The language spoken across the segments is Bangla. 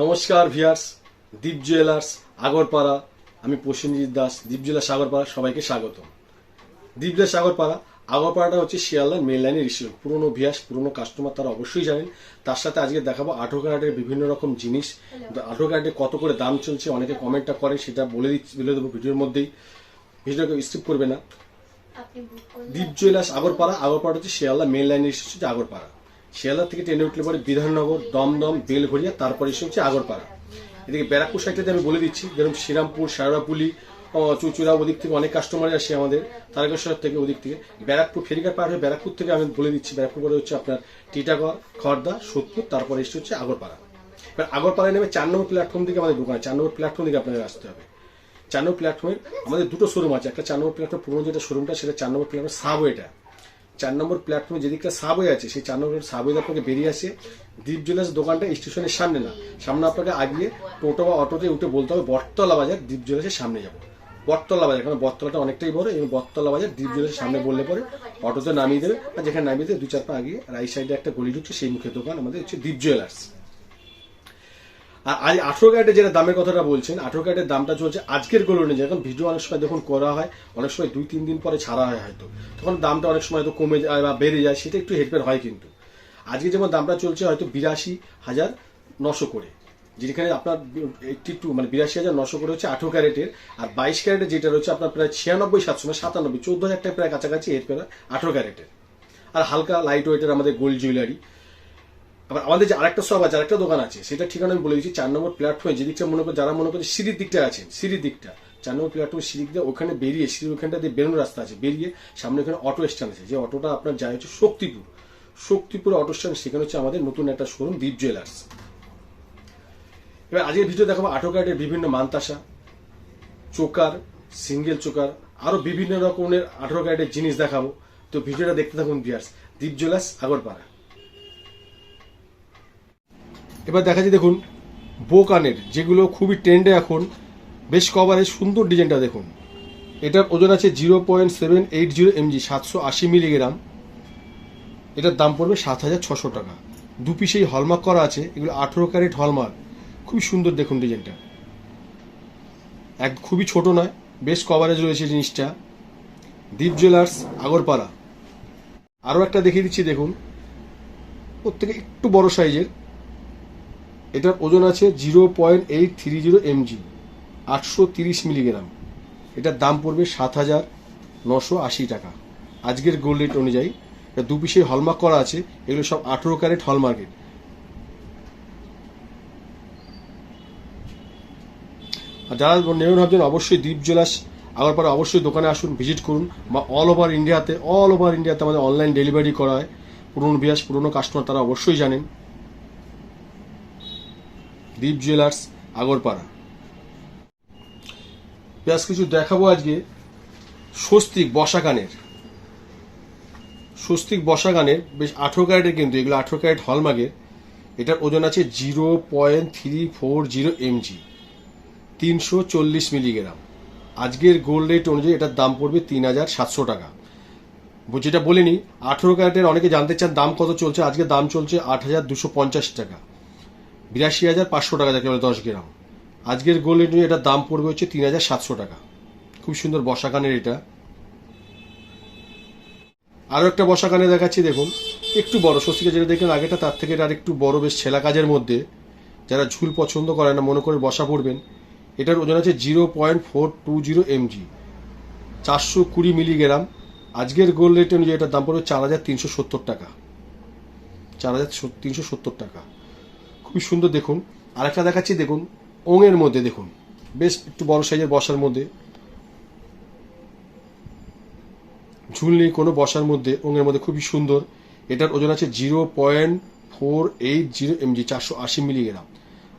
নমস্কার ভিয়ার্স দীপ জুয়েলার্স আগরপাড়া। আমি প্রসেনজিৎ দাস দীপ জুয়েলার্স আগরপাড়া। সবাইকে স্বাগত দীপ জুয়েলার্স আগরপাড়া। আগরপাড়াটা হচ্ছে শিয়ালদার মেন লাইনের ইস্যু পুরনো ভিয়াস পুরনো কাস্টমার তারা অবশ্যই জানেন। তার সাথে আজকে দেখাবো আঠেরো ক্যারেটের বিভিন্ন রকম জিনিস। আঠেরো ক্যারেটের কত করে দাম চলছে অনেকে কমেন্টটা করে সেটা বলে দিচ্ছি বলে দেবো ভিডিওর মধ্যেই। ভিডিওকে স্কিপ করবে না। দীপ জুয়েলার্স আগরপাড়া। আগরপাড়া হচ্ছে শিয়ালদা মেন লাইনের এসে হচ্ছে আগরপাড়া। শিয়ালদা থেকে ট্রেনে উঠলে পরে বিধাননগর, দমদম বেলঘরিয়া তারপরে এসে হচ্ছে আগরপাড়া। এদিকে ব্যারাকপুর সাইডটাতে আমি বলে দিচ্ছি, যেরকম শ্রীরামপুর সারাপুলি চুচুড়া ওদিক থেকে অনেক কাস্টমার আসে আমাদের, তারকেশ্বর থেকে ওদিক থেকে। ব্যারাকপুর ফেরিঘাট পার হয়ে ব্যারাকপুর থেকে আমি বলে দিচ্ছি, ব্যারাকপুর পরে হচ্ছে আপনার টিটাগড় খড়দা সোদপুর, তারপরে এসে হচ্ছে আগরপাড়া। এবার আগরপাড়ায় নেমে চার নম্বর প্ল্যাটফর্ম থেকে আমাদের দোকান চার নম্বর প্ল্যাটফর্ম থেকে আপনাদের আসতে হবে। চার নম্বর প্ল্যাটফর্মের আমাদের দুটো শোরুম আছে। একটা চার নম্বর প্ল্যাটফর্ম পুরোনো যেটা শোরুমটা সেটা চার নম্বর প্ল্যাটফর্ম সাবওয়েটা চার নম্বর প্ল্যাটফর্মে যেদিকে সাবওয়ে আছে, সেই চার নম্বর সাবওয়ে আপনাকে বেরিয়ে আসে দ্বীপ জুয়েলার্স দোকানটা স্টেশনের সামনে না। সামনে আপনাকে আগিয়ে টোটো বা অটোতে উঠে বলতে হবে বটতলা বাজার দ্বীপ জুয়েলার্সের সামনে যাব। বটতলা বাজার, কারণ বটতলাটা অনেকটাই বড়, এবং বটতলা বাজার দ্বীপ জুয়েলার্সের সামনে বললে পরে অটোতে নামিয়ে দেবে, আর যেখানে নামিয়ে দেবে দু চার পা আগিয়ে রাইট সাইডে একটা গলি ঢুকছে, সেই মুখে দোকান আমাদের হচ্ছে দ্বীপ জুয়েলার্স আর আজ আঠেরো ক্যারেটের যেটা দামের কথাটা বলছেন, আঠেরো ক্যারেটের দামটা চলছে আজকের গোল অনুযায়ী। এখন ভিডিও অনেক সময় যখন করা হয়, অনেক সময় দুই, তিন দিন পরে ছাড়া হয় হয়তো। তখন দামটা অনেক সময় হয়তো কমে যায় বা বেড়ে যায়, সেটা একটু হেল্পের হয় কিন্তু। আজকে যেমন দামটা চলছে হয়তো বিরাশি হাজার নশো করে, যেখানে আপনার এইটটি টু মানে বিরাশি হাজার নশো করে হচ্ছে আঠেরো ক্যারেটের, আর বাইশ ক্যারেটের যেটা রয়েছে আপনার প্রায় ছিয়ানব্বই, সাতশো মানে সাতানব্বই, চোদ্দ হাজার টাকা প্রায় কাছাকাছি হেল্পের হয় আঠেরো ক্যারেটের। আর হালকা লাইট ওয়েটের আমাদের গোল্ড জুয়েলারি আবার আমাদের যে আরেকটা শপ আছে, আরেকটা দোকান আছে সেটা ঠিকানা আমি বলে দিচ্ছি, চার নম্বর প্ল্যাটফর্মে যে দিকটা মনে করে যারা মনে করে সিঁড়ির দিকটা আছেন, সিঁড়ির দিকটা, চার নম্বর প্ল্যাটফর্মে সিঁড়ি দিয়ে ওখানে বেরিয়ে, সিঁড়ির ওখানটা দিয়ে বেরোনোর রাস্তা আছে, বেরিয়ে সামনে ওখানে অটো স্ট্যান্ড আছে, যে অটোটা আপনার যায় হচ্ছে শক্তিপুর। শক্তিপুর অটো স্ট্যান্ড সেখানে হচ্ছে আমাদের নতুন একটা শোরুম দ্বীপ জুয়েলার্স এবার আজকের ভিডিও দেখাবো আটো কার্ডের বিভিন্ন মানতাসা চোকার সিঙ্গেল চোকার, আরও বিভিন্ন রকমের আঠারো ক্যারেটের জিনিস দেখাবো। তো ভিডিওটা দেখতে থাকুন বিয়ার্স দীপ জুয়েলার্স আগরপাড়া। এবার দেখা যায় দেখুন, বোকানের যেগুলো খুবই ট্রেন্ডে এখন, বেশ কভারে সুন্দর ডিজাইনটা দেখুন। এটার ওজন আছে zero point seven eight zero MG সাতশো আশি মিলিগ্রাম এটার দাম পড়বে সাত হাজার ছশো টাকা। দু পিসেই হলমার্ক করা আছে, এগুলো আঠেরো ক্যারেট হলমার্ক খুবই সুন্দর দেখুন ডিজাইনটা এক, খুবই ছোট নয়, বেশ কভারেজ রয়েছে জিনিসটা। দীপ জুয়েলার্স আগরপাড়া। আরও একটা দেখিয়ে দিচ্ছি, দেখুন। প্রত্যেকে একটু বড় সাইজের এটার ওজন আছে zero point eight three zero MG আটশো তিরিশ মিলিগ্রাম। এটার দাম পড়বে সাত হাজার নশো আশি টাকা। আজকের গোল্ড রেট অনুযায়ী, এটা দু পিসে হলমার্ক করা আছে, এগুলো সব আঠেরো ক্যারেট হলমার্কের আর যারা নেবেন ভাবছেন, অবশ্যই দ্বীপ জুয়েলার্স পরে অবশ্যই দোকানে আসুন, ভিজিট করুন। বা অল ওভার ইন্ডিয়াতে অল ওভার ইন্ডিয়াতে আমাদের অনলাইন ডেলিভারি করা হয়। পুরনো বিয়াস পুরনো কাস্টমার তারা অবশ্যই জানেন। দীপ জুয়েলার্স আগরপাড়া। বেশ কিছু দেখাবো আজকে। স্বস্তিক বসাকানের স্বস্তিক বসাগানের বেশ আঠেরো ক্যারেটের কিন্তু, এগুলো আঠেরো ক্যারেট হলমার্কের। এটার ওজন আছে zero point three four zero MG. তিনশো চল্লিশ মিলিগ্রাম। আজকের গোল্ড রেট অনুযায়ী এটার দাম পড়বে তিন হাজার সাতশো টাকা। যেটা বলিনি, আঠেরো ক্যারেটের অনেকে জানতে চান দাম কত চলছে। আজকে দাম চলছে আট হাজার দুশো পঞ্চাশ টাকা। বিরাশি হাজার পাঁচশো টাকা যাকে বলে দশ গ্রাম। আজকের গোল্ড এটার দাম পড়বে হচ্ছে তিন হাজার সাতশো টাকা। খুব সুন্দর বসাকানের এটা। আরও একটা বসা কানে দেখাচ্ছি, দেখুন। একটু বড়, স্বস্তিকা যেটা দেখলেন আগেটা তার থেকে এটা একটু বড়, বেশ ছেলা কাজের মধ্যে। যারা ঝুল পছন্দ করে না, মনে করে বসা পড়বেন। এটার ওজন আছে zero point four two zero MG চারশো কুড়ি মিলিগ্রাম। আজকের গোল্ড রেট অনুযায়ী এটার দাম পড়বে চার হাজার তিনশো সত্তর টাকা। চার হাজার তিনশো সত্তর টাকা। খুবই সুন্দর দেখুন। আরেকটা দেখাচ্ছি, দেখুন, ওঙের মধ্যে দেখুন। বেশ একটু বড় সাইজের বসার মধ্যে। ঝুল নেই কোনো বসার মধ্যে, ওঙের মধ্যে খুবই সুন্দর। এটার ওজন আছে zero point four eight zero MG, চারশো আশি মিলিগ্রাম।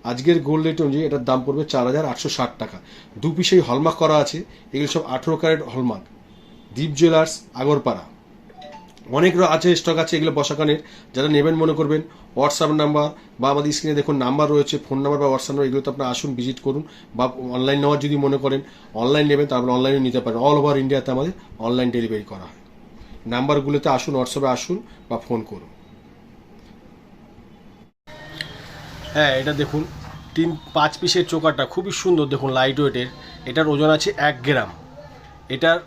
আজকের গোল্ড রেট অনুযায়ী এটার দাম পড়বে চার হাজার আটশো ষাট টাকা। দু পিসেই হলমার্ক করা আছে, এগুলো সব আঠেরো carat hallmark. Deep jewellers, Agarpara. অনেক আছে স্টক আছে, এগুলো বসাকানের যারা নেবেন মনে করবেন হোয়াটসঅ্যাপ নাম্বার বা আমাদের স্ক্রিনে দেখুন নাম্বার রয়েছে ফোন নাম্বার বা হোয়াটসঅ্যাপ নাম্বার এগুলোতে আপনারা আসুন ভিজিট করুন বা অনলাইন নেওয়ার যদি মনে করেন অনলাইন নেবেন, তারপর অনলাইনে নিতে পারেন। অল ওভার ইন্ডিয়াতে আমাদের অনলাইন ডেলিভারি করা হয়। নাম্বারগুলোতে আসুন হোয়াটসঅ্যাপে আসুন বা ফোন করুন। হ্যাঁ এটা দেখুন, তিন, পাঁচ পিসের চোকারটা খুবই সুন্দর দেখুন লাইট ওয়েটের এটার ওজন আছে এক গ্রাম। এটার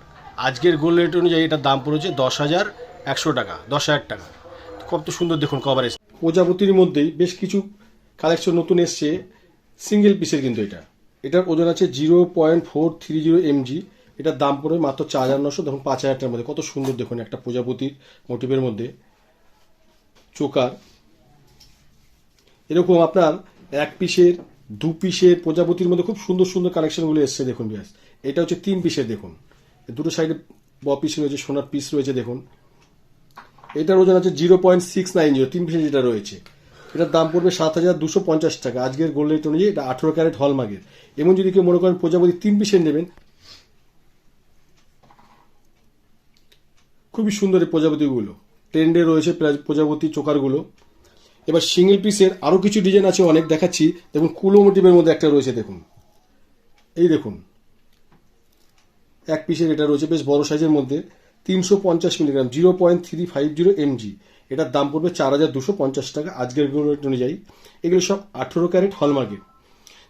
আজকের গোল রেট অনুযায়ী এটার দাম পড়েছে দশ হাজার একশো টাকা, দশ হাজার টাকা। কত সুন্দর দেখুন কভারেজ প্রজাপতির মধ্যেই বেশ কিছু কালেকশন নতুন এসছে সিঙ্গেল পিসের কিন্তু এটা। এটার ওজন আছে zero point four three zero MG এটার দাম পড়বে মাত্র চার হাজার নশো, দেখুন পাঁচ হাজার টাকার মধ্যে। কত সুন্দর দেখুন একটা প্রজাপতির মোটিভের মধ্যে। চোকার। এরকম আপনার এক পিসের দু পিসের প্রজাপতির মধ্যে খুব সুন্দর সুন্দর কালেকশনগুলো এসছে দেখুন, ব্যাস। এটা হচ্ছে তিন পিসের দেখুন। দুটো সাইডে ব পিস রয়েছে, সোনার পিস রয়েছে, দেখুন। এটার ওজন আছে zero point six nine zero, তিন পিসের যেটা রয়েছে। এটার দাম পড়বে সাত হাজার দুশো পঞ্চাশ টাকা। আজকের গোল্ড রেট অনুযায়ী এটা আঠেরো ক্যারেট হলমার্কের এমন যদি কেউ মনে করেন প্রজাপতি, তিন পিসের নেবেন। খুবই সুন্দর এই প্রজাপতিগুলো। ট্রেন্ডে রয়েছে প্রা- প্রজাপতি চোকারগুলো। এবার সিঙ্গেল পিসের আরও কিছু ডিজাইন আছে, অনেক দেখাচ্ছি। দেখুন, কুলো মোটিভের মধ্যে একটা রয়েছে, দেখুন। এই দেখুন, এক পিসের এটা রয়েছে, বেশ বড় সাইজের মধ্যে। তিনশো পঞ্চাশ milligram, zero point three five zero MG. এটার দাম পড়বে চার হাজার দুশো পঞ্চাশ টাকা। আজকের রেট অনুযায়ী এগুলো সব আঠেরো ক্যারেট হলমার্কের।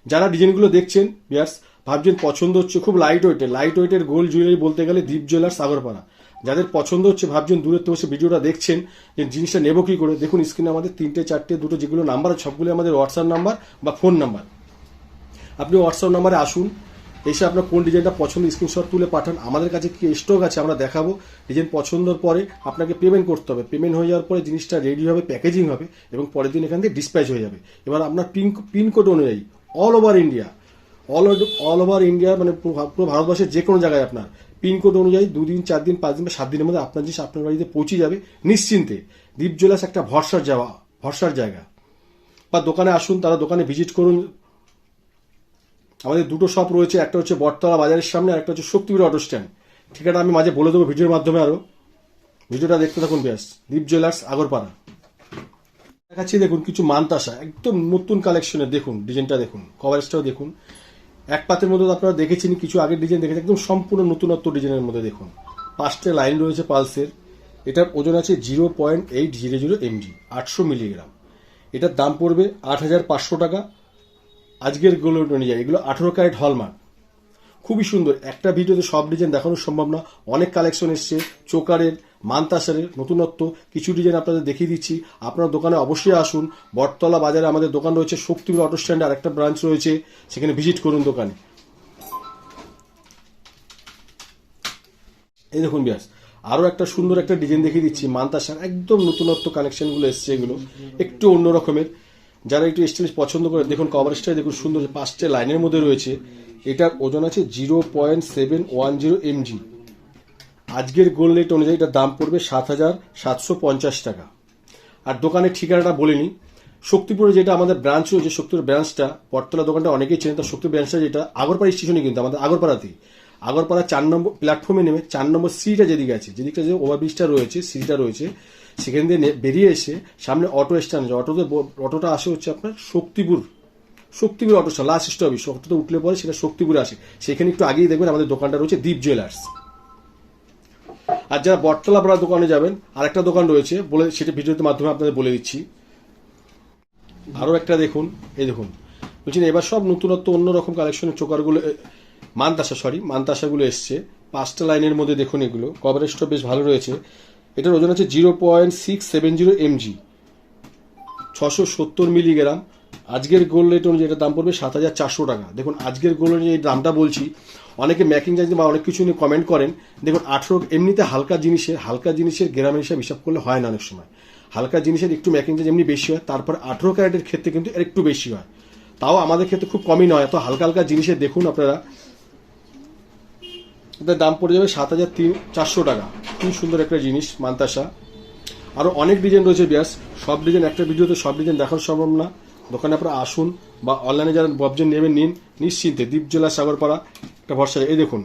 যারা ডিজাইনগুলো দেখছেন, বিয়ার্স, ভাবছেন পছন্দ হচ্ছে খুব লাইট ওয়েটের লাইট ওয়েটের গোল্ড জুয়েলারি বলতে গেলে দীপ জুয়েলার সাগরপাড়া। যাদের পছন্দ হচ্ছে, ভাবছেন দূরের থেকে বসে ভিডিওটা দেখছেন, যে জিনিসটা নেব কি করে, দেখুন স্ক্রিনে আমাদের তিনটে, চারটে, দুটো যেগুলো নাম্বার সবগুলো আমাদের হোয়াটসঅ্যাপ নাম্বার বা ফোন নাম্বার আপনি হোয়াটসঅ্যাপ নাম্বারে আসুন এসে আপনার কোন ডিজাইনটা পছন্দ স্ক্রিনশট তুলে পাঠান। আমাদের কাছে কি স্টক আছে আমরা দেখাবো। ডিজাইন পছন্দর পরে আপনাকে পেমেন্ট করতে হবে। পেমেন্ট হয়ে যাওয়ার পরে জিনিসটা রেডি হবে প্যাকেজিং হবে এবং পরের দিন এখান থেকে ডিসপ্যাচ হয়ে যাবে। এবার আপনার পিন পিনকোড অনুযায়ী all over India all all over India মানে পুরো ভারতবর্ষের যে কোনো জায়গায় আপনার পিনকোড অনুযায়ী দুদিন চার দিন পাঁচ দিন বা সাত দিনের মধ্যে আপনার জিনিস আপনার বাড়িতে পৌঁছে যাবে নিশ্চিন্তে। দ্বীপ জুয়েলার্স একটা ভরসার যাওয়া, ভরসার জায়গা। বা দোকানে আসুন, তারা দোকানে ভিজিট করুন। আমাদের দুটো শপ রয়েছে, একটা হচ্ছে বটতলা বাজারের সামনে আর একটা হচ্ছে শক্তিবীর অটো স্ট্যান্ড ঠিকানা আমি মাঝে বলে দেবো ভিডিওর মাধ্যমে আরও। ভিডিওটা দেখতে থাকুন ব্যাস। দীপ জুয়েলার্স আগরপাড়া। দেখাচ্ছি দেখুন কিছু মানতাসা একদম নতুন কালেকশনের দেখুন ডিজাইনটা দেখুন কভারেজটাও দেখুন। এক পাতের মধ্যে আপনারা দেখেছেন, কিছু আগের ডিজাইন দেখেছেন, একদম সম্পূর্ণ নতুনত্ব ডিজাইনের মধ্যে দেখুন। পাঁচটা লাইন রয়েছে পালসের এটার ওজন আছে zero point eight zero zero MG আটশো মিলিগ্রাম এটার দাম পড়বে আট হাজার পাঁচশো টাকা। আজকেরগুলো অনুযায়ী, এগুলো আঠেরো ক্যারেট হলমার্ক খুবই সুন্দর। একটা ভিডিওতে সব ডিজাইন দেখানো সম্ভব না। অনেক কালেকশন এসছে, চোকারের মানতাসারের নতুনত্ব। কিছু ডিজাইন আপনাদের দেখিয়ে দিচ্ছি। আপনার দোকানে অবশ্যই আসুন। বটতলা বাজারে আমাদের দোকান রয়েছে শক্তিবীর অটো স্ট্যান্ডে আরেকটা ব্রাঞ্চ রয়েছে। সেখানে ভিজিট করুন দোকানে। এই দেখুন ব্যাস আরও একটা সুন্দর একটা ডিজাইন দেখিয়ে দিচ্ছি। মান্তাসার একদম নতুনত্ব কানেকশনগুলো এসছে এগুলো। একটু অন্য রকমের। যারা একটু স্টাইলিশ পছন্দ করে, দেখুন কভারেজটাই দেখুন সুন্দর পাঁচটা লাইনের মধ্যে রয়েছে। এটার ওজন আছে zero point seven one zero MG আজকের গোল্ড রেট অনুযায়ী এটার দাম পড়বে সাত হাজার সাতশো পঞ্চাশ টাকা। আর দোকানের ঠিকানাটা বলিনি শক্তিপুরে যেটা আমাদের ব্রাঞ্চ রয়েছে, শক্তিপুর ব্রাঞ্চটা পটতলা দোকানটা অনেকেই চেনেন, তার শক্তি ব্রাঞ্চটা যেটা, আগরপাড়া স্টেশনে কিন্তু, আমাদের আগরপাড়াতেই। আগরপাড়া চার নম্বর প্ল্যাটফর্মে নেমে, চার নম্বর সিটা যেদিকে আছে, যেদিকটা যে ওভারব্রিজটা রয়েছে সিটা রয়েছে সেখান দিয়ে বেরিয়ে এসে সামনে অটো স্ট্যান্ড আছে অটোতে অটোটা আসে হচ্ছে আপনার Shaktipur Shaktipur auto stand last স্টপই অটোতে উঠলে পরে সেটা শক্তিপুরে আসে। সেখানে একটু আগেই দেখবেন আমাদের দোকানটা রয়েছে দীপ জুয়েলার্স আর যারা বটতলা পাড়া দোকানে যাবেন, আরেকটা দোকান রয়েছে, বলে সেটা ভিডিওতে মাধ্যমে আপনাদের বলে দিচ্ছি। আরও একটা দেখুন, এই দেখুন। বলছেন এবার সব নতুনত্ব অন্যরকম কালেকশনের চোকারগুলো মানতাসা সরি মানতাসাগুলো এসছে। পাঁচটা লাইনের মধ্যে দেখুন এগুলো। কভারেজটা বেশ ভালো রয়েছে। এটার ওজন আছে zero point six seven zero MG ছশো সত্তর মিলিগ্রাম। আজকের গোল্ড রেট অনুযায়ী এটার দাম পড়বে সাত হাজার চারশো টাকা। দেখুন, আজকের গোল্ড এই দামটা বলছি, অনেকে ম্যাকিং চার্জ বা অনেক কিছু নিয়ে কমেন্ট করেন, দেখুন, আঠেরো, এমনিতে হালকা জিনিসের হালকা জিনিসের গ্রামের হিসাব হিসাব করলে হয় না অনেক সময়। হালকা জিনিসের একটু ম্যাকিং চার্জ এমনি বেশি হয়, তারপর আঠেরো ক্যারেটের ক্ষেত্রে কিন্তু একটু বেশি হয়। তাও আমাদের ক্ষেত্রে খুব কমই নয়, এত হালকা হালকা জিনিসের দেখুন আপনারা এটার দাম পড়ে যাবে সাত হাজার তিন চারশো টাকা। খুব সুন্দর একটা জিনিস, মান্তাসা। আরও অনেক ডিজাইন রয়েছে ব্যাস সব ডিজাইন একটা ভিডিওতে সব ডিজাইন দেখানো সম্ভব না। দোকানে আপনারা আসুন বা অনলাইনে যারা ববজেন নেবেন, নিন। নিশ্চিন্তে দ্বীপ জেলা সাগরপাড়া, একটা ভরসা এই দেখুন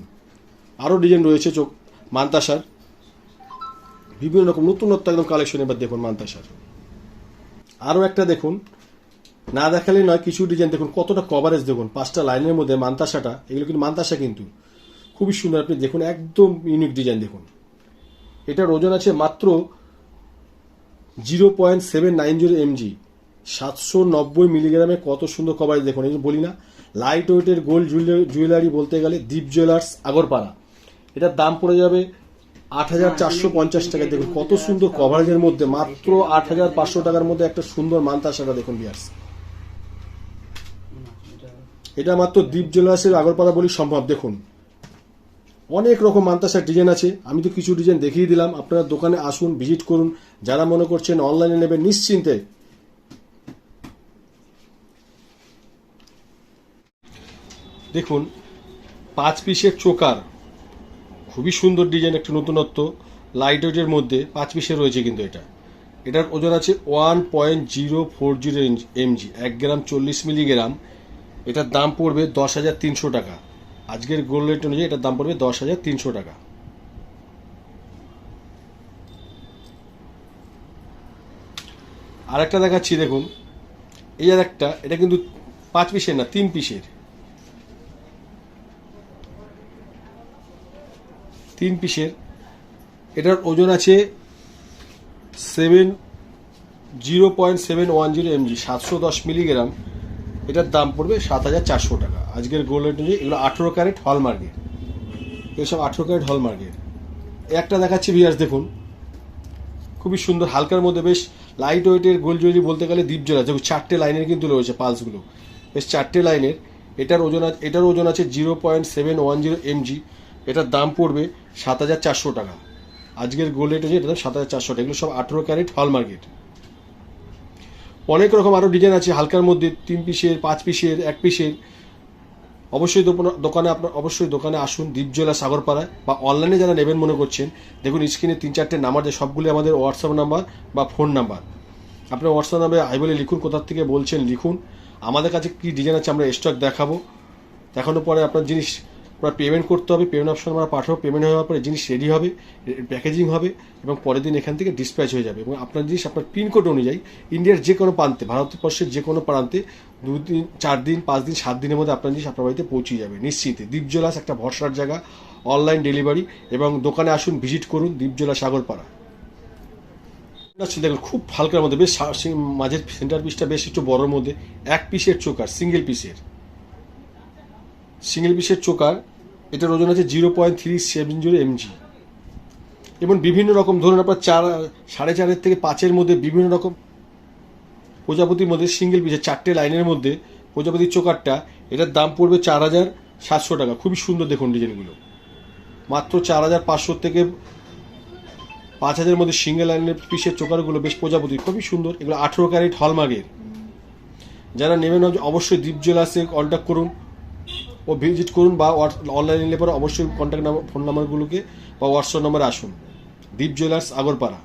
আরও ডিজাইন রয়েছে চোখ মান্তাসার। বিভিন্ন রকম নতুনত্ব একদম কালেকশন এবার দেখুন মান্তাসার। আরও একটা দেখুন, না দেখালেই নয়, কিছু ডিজাইন দেখুন, কতটা কভারেজ দেখুন। পাঁচটা লাইনের মধ্যে মান্তাসাটা, এগুলো কিন্তু মান্তাসা কিন্তু। খুবই সুন্দর। আপনি দেখুন, একদম ইউনিক ডিজাইন দেখুন। এটার ওজন আছে মাত্র zero point seven nine zero MG সাতশো নব্বই মিলিগ্রামে কত সুন্দর কভারেজ দেখুন। এই বলি না লাইট ওয়েটের গোল্ড জুয়েলারি বলতে গেলে দীপ জুয়েলার্স আগরপাড়া। এটার দাম পড়ে যাবে আট হাজার চারশো পঞ্চাশ টাকা দেখুন, কত সুন্দর কভারেজের মধ্যে, মাত্র আট হাজার পাঁচশো টাকার মধ্যে একটা সুন্দর মান্তা মান্তাসাটা দেখুন বিয়ার্স এটা মাত্র দ্বীপ জুয়েলার্সের আগরপাড়া বলি সম্ভব, দেখুন। অনেক রকম মান্তাসার ডিজাইন আছে। আমি তো কিছু ডিজাইন দেখিয়ে দিলাম। আপনারা দোকানে আসুন, ভিজিট করুন। যারা মনে করছেন অনলাইনে নেবেন, নিশ্চিন্তে। দেখুন, পাঁচ পিসের চোকার। খুবই সুন্দর ডিজাইন, একটা নতুনত্ব। লাইট ওয়েটের মধ্যে পাঁচ পিসের রয়েছে কিন্তু এটা। এটার ওজন আছে one point zero four zero MG এক গ্রাম চল্লিশ মিলিগ্রাম। এটার দাম পড়বে দশ হাজার তিনশো টাকা। আজকের গোল্ড রেট অনুযায়ী এটার দাম পড়বে দশ হাজার তিনশো টাকা। আরেকটা দেখাচ্ছি, দেখুন। এই আর একটা এটা কিন্তু পাঁচ পিসের না, তিন পিসের। তিন পিসের। এটার ওজন আছে seven zero point seven one zero MG সাতশো দশ মিলিগ্রাম এটার দাম পড়বে সাত হাজার চারশো টাকা। আজকের গোল্ড অনুযায়ী এগুলো আঠেরো ক্যারেট হলমার্কের এগুলো সব আঠেরো ক্যারেট হল হলমার্কের একটা দেখাচ্ছি ভিয়ার্স দেখুন। খুবই সুন্দর, হালকার মধ্যে বেশ লাইট ওয়েটের গোল জুয়েলারি বলতে গেলে দ্বীপ জোড়া চারটে লাইনের কিন্তু রয়েছে পালসগুলো বেশ চারটে লাইনের এটার ওজন আছে এটার ওজন আছে zero point seven one zero MG এটার দাম পড়বে সাত হাজার চারশো টাকা। আজকের গোল্ড রেট হচ্ছে এটার দাম সাত হাজার চারশো টাকা। এগুলো সব আঠেরো ক্যারেট হলমার্কেট অনেক রকম আরও ডিজাইন আছে, হালকার মধ্যে তিন পিসের, পাঁচ পিসের, এক পিসের। অবশ্যই দোকান- আপনার অবশ্যই দোকানে আসুন, দ্বীপজলা সাগরপাড়ায়, বা অনলাইনে যারা নেবেন মনে করছেন, দেখুন স্ক্রিনে তিন, চারটে নাম্বার যে সবগুলি আমাদের হোয়াটসঅ্যাপ নাম্বার বা ফোন নাম্বার আপনার হোয়াটসঅ্যাপ নাম্বারে আই বলে লিখুন কোথার থেকে বলছেন লিখুন। আমাদের কাছে কী ডিজাইন আছে আমরা স্টক দেখাবো। দেখানোর পরে আপনার জিনিস আপনার পেমেন্ট করতে হবে পেমেন্ট অপশন আমরা পাঠাবো পেমেন্ট হওয়ার পরে জিনিস রেডি হবে প্যাকেজিং হবে এবং পরের দিন এখান থেকে ডিসপ্যাচ হয়ে যাবে এবং আপনার জিনিস আপনার পিনকোড অনুযায়ী ইন্ডিয়ার যে কোনো প্রান্তে, ভারতবর্ষের যে কোনো প্রান্তে দু দিন, চার দিন, পাঁচ দিন, সাত দিনের মধ্যে আপনার জিনিস আপনার বাড়িতে পৌঁছে যাবে নিশ্চিতে দ্বীপজলাস একটা ভরসার জায়গা অনলাইন ডেলিভারি এবং দোকানে আসুন ভিজিট করুন দ্বীপজলা সাগরপাড়া। দেখুন, খুব হালকার মধ্যে, বেশ মাঝের সেন্টার পিসটা বেশ একটু বড়োর মধ্যে, এক পিসের চোকার সিঙ্গেল পিসের সিঙ্গেল পিসের চোকার এটার ওজন আছে zero point three seven zero MG এবং বিভিন্ন রকম, ধরুন আপনার চার, সাড়ে চারের থেকে পাঁচের মধ্যে বিভিন্ন রকম প্রজাপতির মধ্যে সিঙ্গেল পিসের চারটে লাইনের মধ্যে প্রজাপতির চোকারটা, এটার দাম পড়বে চার হাজার সাতশো টাকা। খুবই সুন্দর দেখুন ডিজাইনগুলো। মাত্র চার হাজার পাঁচশো থেকে পাঁচ হাজারের মধ্যে সিঙ্গেল লাইনের পিসের চোকারগুলো বেশ প্রজাপতি খুবই সুন্দর। এগুলো আঠেরো ক্যারেট হলমার্কের। যারা নেবেন, অবশ্যই দ্বীপ জুয়েলার্সে কন্ট্যাক্ট করুন। ও ভিজিট করুন বা অনলাইনে নিলে পরে অবশ্যই কন্ট্যাক্ট নাম্বার ফোন নাম্বারগুলোকে বা হোয়াটসঅ্যাপ নাম্বারে আসুন। দীপ জুয়েলার্স আগরপাড়া।